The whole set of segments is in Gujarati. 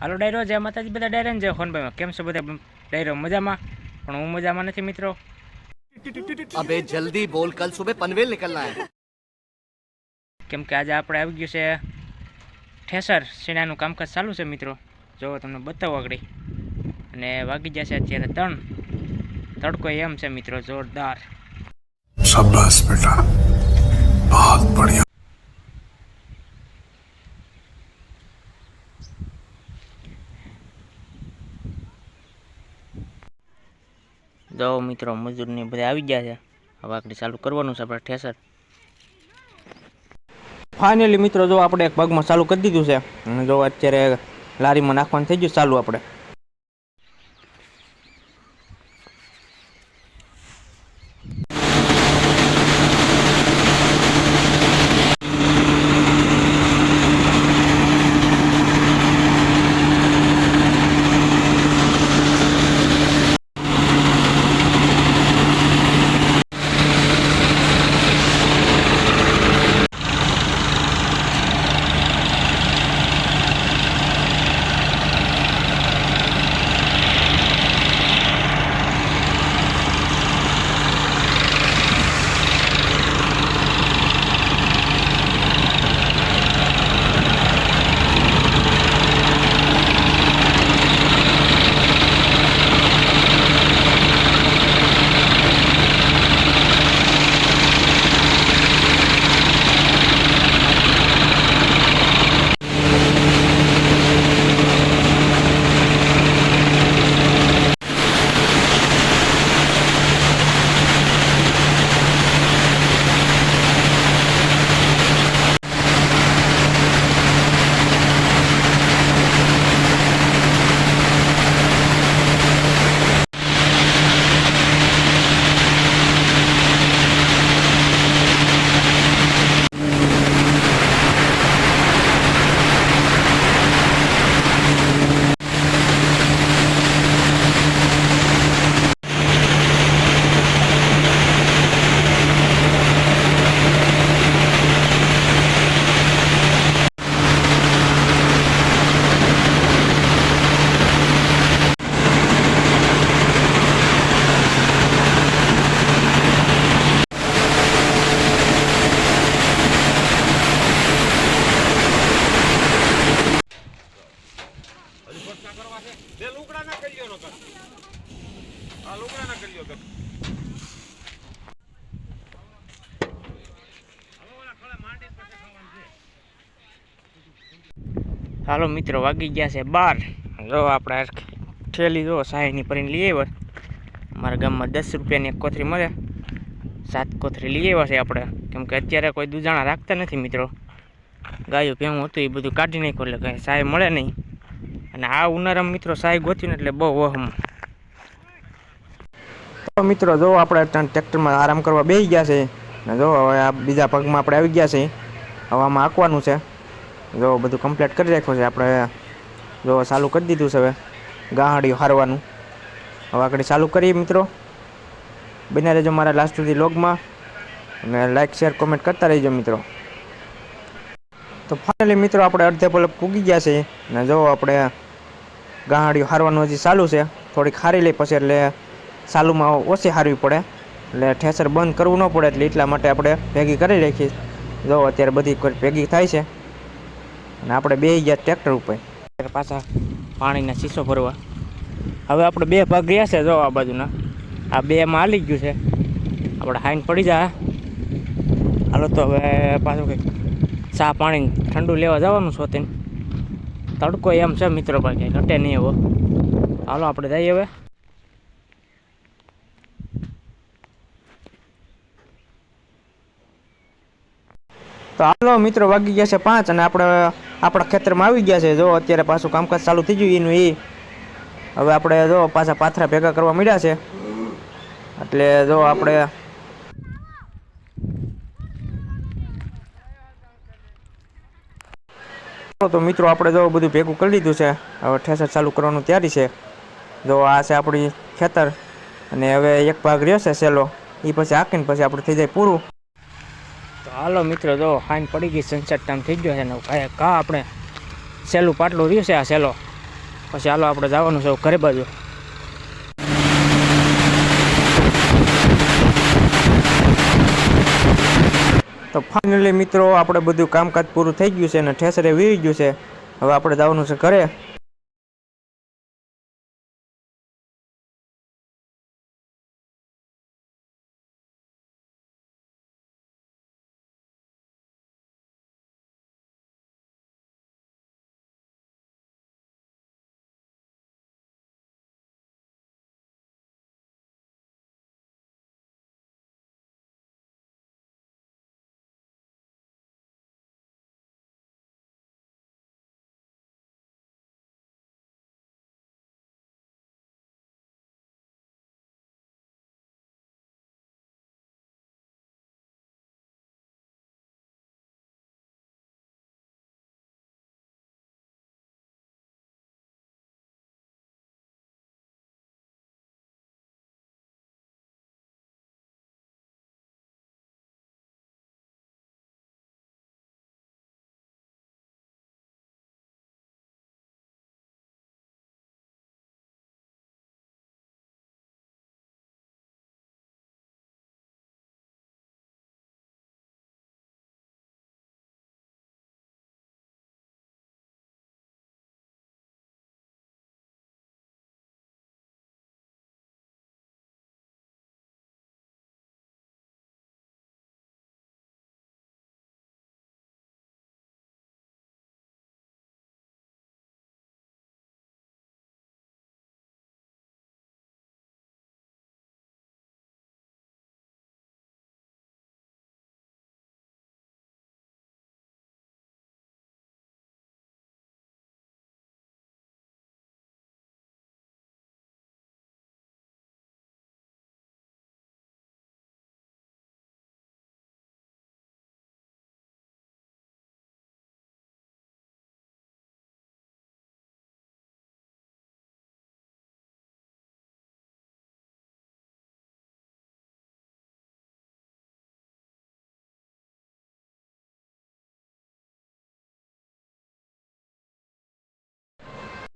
હાલો ડાયરો જય માતાજી બધા ડાયરાને જય હોનભાઈમાં કેમ છો બધા ડાયરો? મજામાં? પણ હું મજામાં નથી મિત્રો. અબે જલ્દી બોલ કલ સુબે પનવેલ નીકળના હે. કેમ કે આજે આપણે આવી ગયું છે ઠેસર સેનાનું કામકાજ ચાલુ છે મિત્રો. જો તમને બતાવો આગળ. અને વાગી જશે અત્યારે ત્રણ. તડકો એમ છે મિત્રો જોરદાર. શાબાશ બેટા. બહુત બઢિયા. જો મિત્રો, મજૂરની બધા આવી ગયા છે. હવે આપણે ચાલુ કરવાનું છે આપણે ઠેસર. ફાઇનલી મિત્રો, જો આપણે એક ભાગમાં ચાલુ કરી દીધું છે જો અત્યારે લારીમાં નાખવાનું થઈ ગયું, ચાલુ આપણે. હાલો, મિત્રો, વાગી ગયા છે બાર. જો આપણે ઠેલી જો સાહીની ભરીને લઈ આવ્યા. અમારા ગામમાં દસ રૂપિયાની એક કોથરી મળે. સાત કોથરી લઈ આવ્યા છે આપણે. કેમ કે અત્યારે કોઈ દૂધાણા રાખતા નથી, મિત્રો. ગાયો ભેવું હતું, એ બધું કાઢી નાખ્યું, એટલે કાંઈ સાય મળે નહીં. અને આ ઉનાળામાં મિત્રો સાય ગોત્યું એટલે બહુ વહમ. તો મિત્રો જો આપણે ટ્રેક્ટરમાં આરામ કરવા બેસી ગયા છે, ને જો હવે આ બીજા પગમાં આપણે આવી ગયા છે હવે આમાં આંકવાનું છે. જો બધું કમ્પ્લીટ કરી રાખ્યું છે, આપણે જો ચાલુ કરી દીધું છે હવે ગાહડીઓ હારવાનું. હવે આગળ ચાલુ કરીએ મિત્રો. બને રહેજો મારા લાસ્ટ સુધી લોગમાં અને લાઈક શેર કોમેન્ટ કરતા રહેજો મિત્રો. તો ફાઇનલી મિત્રો આપણે અડધે પલક પૂગી ગયા છે, ને જો આપણે ગાહડીઓ હારવાનું હજી ચાલુ છે. થોડીક હારી લઈ પછી એટલે ચાલુમાં ઓછી હારવી પડે. એટલે ઠેસર બંધ કરવું ન પડે એટલે એટલા માટે આપણે ભેગી કરી રાખી જો અત્યારે બધી ભેગી થાય છે. અને આપણે બે ગયા ટ્રેક્ટર ઉપર. પાછા પાણીના શીશો ભરવા. હવે આપણે બે ભાગ રહ્યા છે જો આ બાજુના. આ બે માં હાલી ગયું છે. આપણે હાઈન પડી જાય હાલો તો હવે પાછું કંઈક ચા પાણી ઠંડુ લેવા જવાનું છો તેને તડકો એમ છે મિત્રો ભાઈ, કંઈ ઘટે નહીં એવો. હાલો, આપણે જઈએ હવે. તો હાલો, મિત્રો વાગી ગયા છે પાંચ અને આપણે, આપણા ખેતરમાં આવી ગયા છે. જો, અત્યારે પાછું કામકાજ ચાલુ થઈ ગયું એનું એ હવે આપણે જો પાછા પાથરા ભેગા કરવા મળ્યા છે. એટલે જો આપણે તો મિત્રો આપણે જો બધું ભેગું કરી લીધું છે, હવે ઠેસર ચાલુ કરવાનું તૈયારી છે. જો આ છે આપણી ખેતર, અને હવે એક ભાગ રહ્યો છે સેલો એ પછી હાકીને પછી આપણે થઈ જાય પૂરું. તો હાલો મિત્રો, જો હાઈન પડી ગઈ સનસેટ ટાઈમ થઈ ગયો છે, ને કાંઈ કા આપણે સેલું પાટલું રહ્યું છે આ સેલો. પછી હાલો આપણે જવાનું છે ઘરે બાજુ. તો ફાઇનલી મિત્રો, આપણે બધું કામકાજ પૂરું થઈ ગયું છે અને ઠેસરે વીવી ગયું છે. હવે આપણે જવાનું છે ઘરે.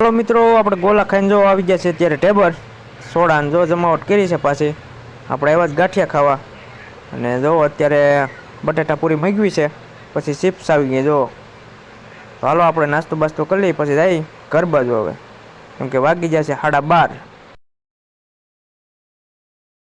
ચાલો મિત્રો, આપણે ગોલા ખાઈને જો આવી ગયા છે અત્યારે ટેબલ. સોડાને જો જમાવટ કરી છે પાછી. આપણે એવા જ ગાંઠિયા ખાવા. અને જો અત્યારે બટેટા પૂરી મગવી છે. પછી ચિપ્સ આવી ગઈ જો. હાલો આપણે નાસ્તો બાસ્તો કરી લઈએ, પછી જાય ઘર બાજુ હવે. કેમ કે વાગી જશે સાડા બાર.